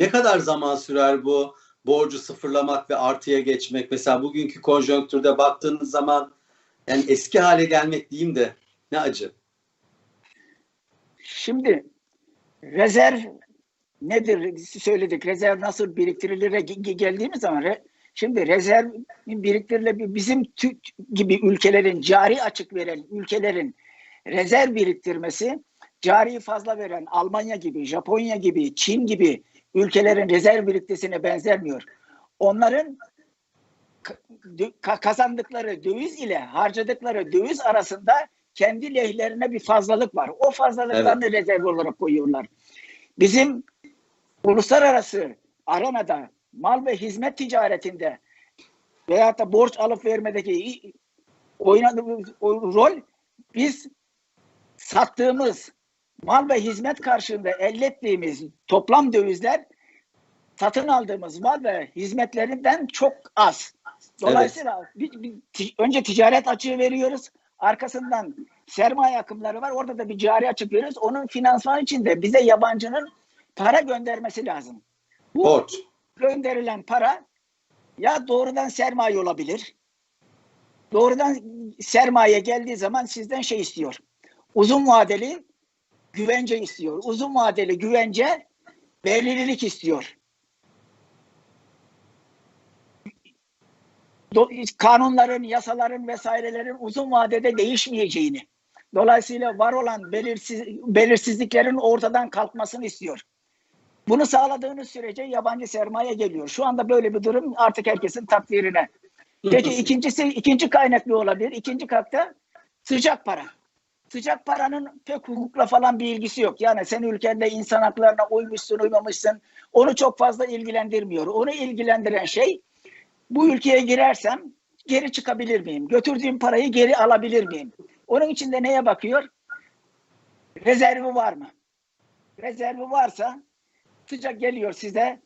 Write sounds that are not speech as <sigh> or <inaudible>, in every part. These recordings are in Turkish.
ne kadar zaman sürer bu borcu sıfırlamak ve artıya geçmek? Mesela bugünkü konjonktürde baktığınız zaman yani eski hale gelmek diyeyim de ne acı. Şimdi rezerv nedir söyledik. Rezerv nasıl biriktirilir geldiğimiz zaman re, şimdi rezerv biriktirilebilir bizim Türk gibi ülkelerin cari açık veren ülkelerin rezerv biriktirmesi cari fazla veren Almanya gibi, Japonya gibi, Çin gibi ülkelerin rezerv biriktisine benzermiyor. Onların kazandıkları döviz ile harcadıkları döviz arasında kendi lehlerine bir fazlalık var. O fazlalıklarını evet. rezerv olarak koyuyorlar. Bizim uluslararası arenada mal ve hizmet ticaretinde veyahut da borç alıp vermedeki oynadığımız rol biz sattığımız mal ve hizmet karşılığında elde ettiğimiz toplam dövizler satın aldığımız mal ve hizmetlerinden çok az. Dolayısıyla evet. bir, bir, önce ticaret açığı veriyoruz. Arkasından sermaye akımları var. Orada da bir cari açık veriyoruz. Onun finansman için de bize yabancının para göndermesi lazım. Bu Borç. gönderilen para ya doğrudan sermaye olabilir. Doğrudan sermaye geldiği zaman sizden şey istiyor. Uzun vadeli güvence istiyor. Uzun vadeli güvence belirlilik istiyor. kanunların, yasaların vesairelerin uzun vadede değişmeyeceğini, dolayısıyla var olan belirsiz, belirsizliklerin ortadan kalkmasını istiyor. Bunu sağladığınız sürece yabancı sermaye geliyor. Şu anda böyle bir durum artık herkesin takdirine. Peki ikincisi, ikinci kaynaklı olabilir. İkinci kakta sıcak para. Sıcak paranın pek hukukla falan bir ilgisi yok. Yani sen ülkende insan haklarına uymuşsun, uymamışsın. Onu çok fazla ilgilendirmiyor. Onu ilgilendiren şey bu ülkeye girersem geri çıkabilir miyim? Götürdüğüm parayı geri alabilir miyim? Onun için de neye bakıyor? Rezervi var mı? Rezervi varsa sıcak geliyor size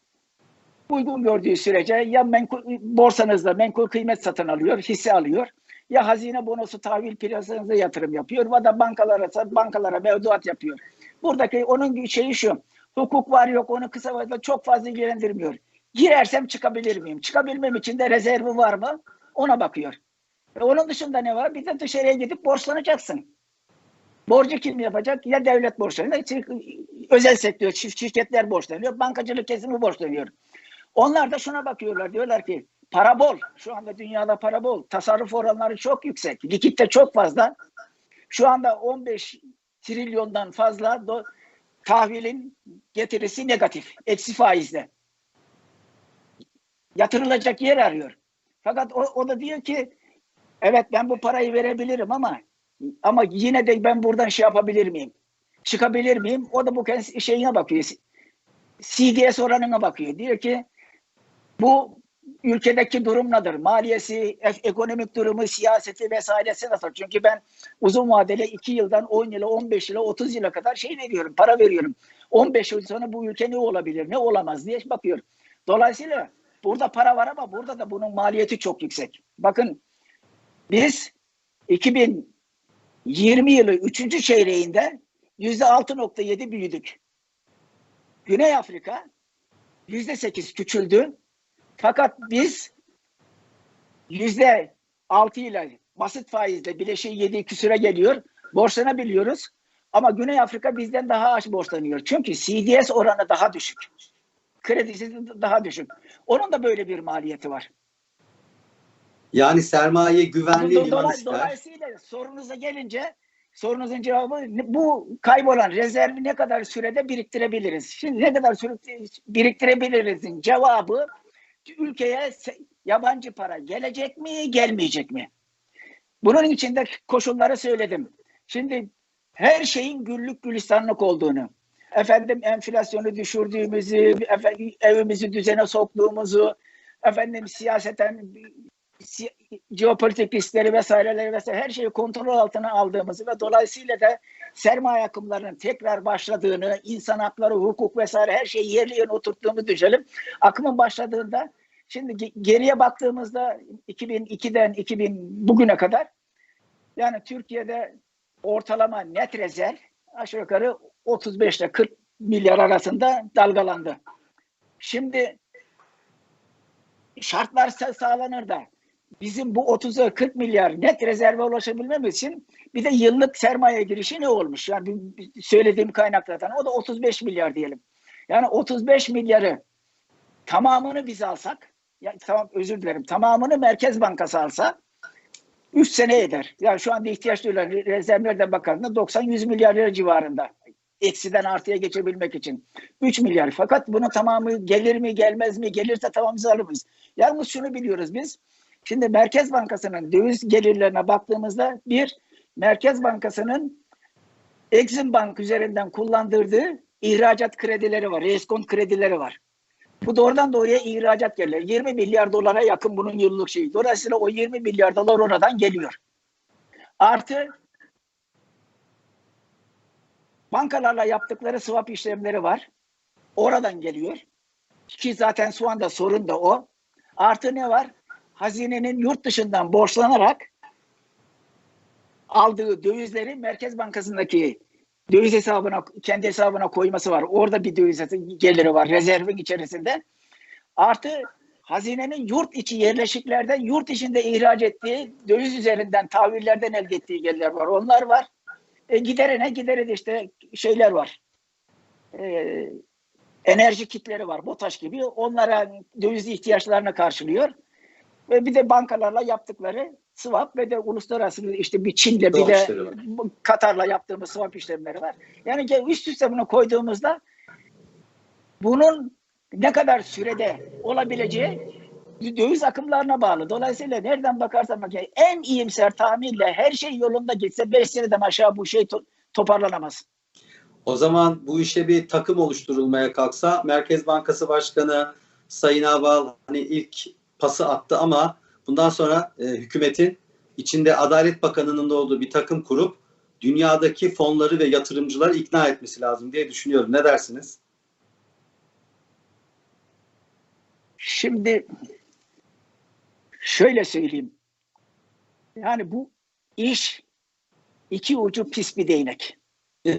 uygun gördüğü sürece ya menkul, borsanızda menkul kıymet satın alıyor, hisse alıyor ya hazine bonosu tahvil piyasanıza yatırım yapıyor ya da bankalara bankalara mevduat yapıyor. Buradaki onun şeyi şu. Hukuk var yok onu kısa vadede çok fazla ilgilendirmiyor. Girersem çıkabilir miyim? Çıkabilmem için de rezervi var mı? Ona bakıyor. E onun dışında ne var? Bir de dışarıya gidip borçlanacaksın. Borcu kim yapacak? Ya devlet borçlanıyor, özel sektör, şirketler borçlanıyor, bankacılık kesimi borçlanıyor. Onlar da şuna bakıyorlar. Diyorlar ki para bol. Şu anda dünyada para bol. Tasarruf oranları çok yüksek. Likitte çok fazla. Şu anda 15 trilyondan fazla do, tahvilin getirisi negatif. Eksi faizle yatırılacak yer arıyor. Fakat o, o da diyor ki evet ben bu parayı verebilirim ama ama yine de ben buradan şey yapabilir miyim? Çıkabilir miyim? O da bu şeyine bakıyor. CDS oranına bakıyor. Diyor ki bu ülkedeki durum nedir? Maliyesi, ekonomik durumu, siyaseti vesairesi nasıl? Çünkü ben uzun vadeli 2 yıldan 10 yıla, 15 yıla, 30 yıla kadar şey veriyorum, para veriyorum. 15 yıl sonra bu ülke ne olabilir, ne olamaz diye bakıyor. Dolayısıyla Burada para var ama burada da bunun maliyeti çok yüksek. Bakın biz 2020 yılı 3. çeyreğinde %6.7 büyüdük. Güney Afrika %8 küçüldü. Fakat biz %6 ile basit faizle bileşiği 7 küsüre geliyor. Borçlanabiliyoruz. Ama Güney Afrika bizden daha az borçlanıyor. Çünkü CDS oranı daha düşük kredisi daha düşük. Onun da böyle bir maliyeti var. Yani sermaye güvenli Do liman ister. Dolayısıyla sorunuza gelince sorunuzun cevabı bu kaybolan rezervi ne kadar sürede biriktirebiliriz? Şimdi ne kadar sürede biriktirebilirizin cevabı ülkeye yabancı para gelecek mi, gelmeyecek mi? Bunun için de koşulları söyledim. Şimdi her şeyin güllük gülistanlık olduğunu, efendim enflasyonu düşürdüğümüzü, efendim, evimizi düzene soktuğumuzu, efendim siyaseten si jeopolitik riskleri vesaireleri vesaire her şeyi kontrol altına aldığımızı ve dolayısıyla da sermaye akımlarının tekrar başladığını, insan hakları, hukuk vesaire her şeyi yerli yerine oturttuğunu düşünelim. Akımın başladığında şimdi geriye baktığımızda 2002'den 2000 bugüne kadar yani Türkiye'de ortalama net rezerv aşağı yukarı 35 ile 40 milyar arasında dalgalandı. Şimdi şartlar sa- sağlanır da bizim bu 30'a 40 milyar net rezerve ulaşabilmemiz için bir de yıllık sermaye girişi ne olmuş? Yani söylediğim kaynaklardan o da 35 milyar diyelim. Yani 35 milyarı tamamını biz alsak ya tamam özür dilerim tamamını Merkez Bankası alsa 3 sene eder. Yani şu anda ihtiyaç duyulan rezervlerden bakıldığında 90-100 milyar lira civarında. Eksiden artıya geçebilmek için. 3 milyar. Fakat bunun tamamı gelir mi gelmez mi? Gelirse tamam biz alırız. Yalnız şunu biliyoruz biz. Şimdi Merkez Bankası'nın döviz gelirlerine baktığımızda bir, Merkez Bankası'nın Exim Bank üzerinden kullandırdığı ihracat kredileri var. Reskont kredileri var. Bu doğrudan doğruya ihracat gelirleri. 20 milyar dolara yakın bunun yıllık şeyi. Dolayısıyla o 20 milyar dolar oradan geliyor. Artı bankalarla yaptıkları swap işlemleri var. Oradan geliyor. Ki zaten şu anda sorun da o. Artı ne var? Hazinenin yurt dışından borçlanarak aldığı dövizleri Merkez Bankası'ndaki döviz hesabına kendi hesabına koyması var. Orada bir döviz geliri var rezervin içerisinde. Artı hazinenin yurt içi yerleşiklerden yurt içinde ihraç ettiği döviz üzerinden tahvillerden elde ettiği gelirler var. Onlar var. E, giderine gideri de işte şeyler var. E, enerji kitleri var. BOTAŞ gibi. Onlara döviz ihtiyaçlarını karşılıyor. Ve bir de bankalarla yaptıkları swap ve de uluslararası işte bir Çin'le bir de. Katar'la yaptığımız swap işlemleri var. Yani üst üste bunu koyduğumuzda bunun ne kadar sürede olabileceği döviz akımlarına bağlı. Dolayısıyla nereden bakarsan bak yani en iyimser tahminle her şey yolunda gitse 5 seneden aşağı bu şey to- toparlanamaz. O zaman bu işe bir takım oluşturulmaya kalksa Merkez Bankası Başkanı Sayın Aval hani ilk pası attı ama bundan sonra e, hükümetin içinde Adalet Bakanı'nın da olduğu bir takım kurup dünyadaki fonları ve yatırımcıları ikna etmesi lazım diye düşünüyorum. Ne dersiniz? Şimdi şöyle söyleyeyim. Yani bu iş iki ucu pis bir değnek. <laughs>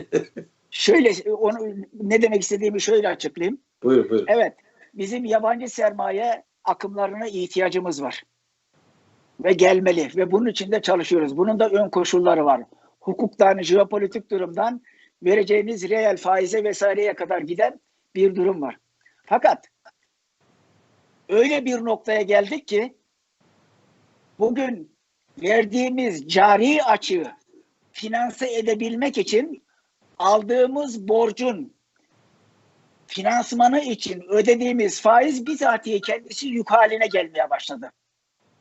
şöyle onu ne demek istediğimi şöyle açıklayayım. Buyur buyur. Evet, bizim yabancı sermaye akımlarına ihtiyacımız var. Ve gelmeli ve bunun için de çalışıyoruz. Bunun da ön koşulları var. Hukuktan, jeopolitik durumdan vereceğiniz reel faize vesaireye kadar giden bir durum var. Fakat öyle bir noktaya geldik ki bugün verdiğimiz cari açığı finanse edebilmek için aldığımız borcun finansmanı için ödediğimiz faiz bizatihi kendisi yük haline gelmeye başladı.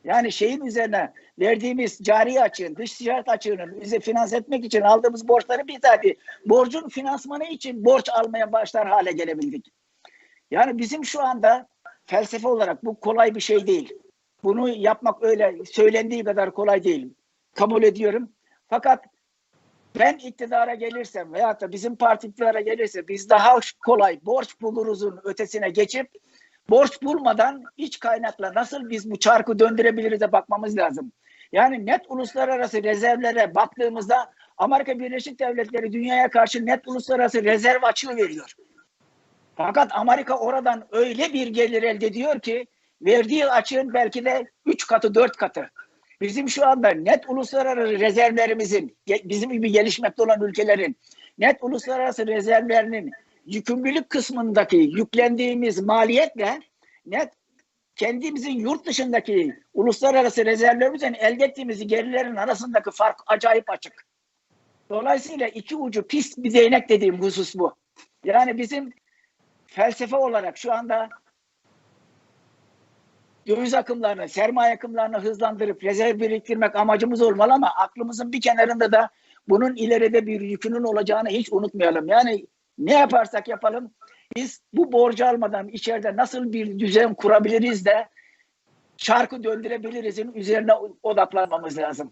Yani şeyin üzerine verdiğimiz cari açığın, dış ticaret açığının bize finanse etmek için aldığımız borçları bizatihi borcun finansmanı için borç almaya başlar hale gelebildik. Yani bizim şu anda felsefe olarak bu kolay bir şey değil. Bunu yapmak öyle söylendiği kadar kolay değil. Kabul ediyorum. Fakat ben iktidara gelirsem veyahut da bizim parti gelirse biz daha kolay borç buluruzun ötesine geçip borç bulmadan iç kaynakla nasıl biz bu çarkı döndürebiliriz de bakmamız lazım. Yani net uluslararası rezervlere baktığımızda Amerika Birleşik Devletleri dünyaya karşı net uluslararası rezerv açığı veriyor. Fakat Amerika oradan öyle bir gelir elde ediyor ki verdiği açığın belki de 3 katı 4 katı. Bizim şu anda net uluslararası rezervlerimizin, bizim gibi gelişmekte olan ülkelerin net uluslararası rezervlerinin yükümlülük kısmındaki yüklendiğimiz maliyetle net kendimizin yurt dışındaki uluslararası rezervlerimizden elde ettiğimiz gerilerin arasındaki fark acayip açık. Dolayısıyla iki ucu pis bir değnek dediğim husus bu. Yani bizim felsefe olarak şu anda döviz akımlarını, sermaye akımlarını hızlandırıp rezerv biriktirmek amacımız olmalı ama aklımızın bir kenarında da bunun ileride bir yükünün olacağını hiç unutmayalım. Yani ne yaparsak yapalım biz bu borcu almadan içeride nasıl bir düzen kurabiliriz de çarkı döndürebilirizin üzerine odaklanmamız lazım.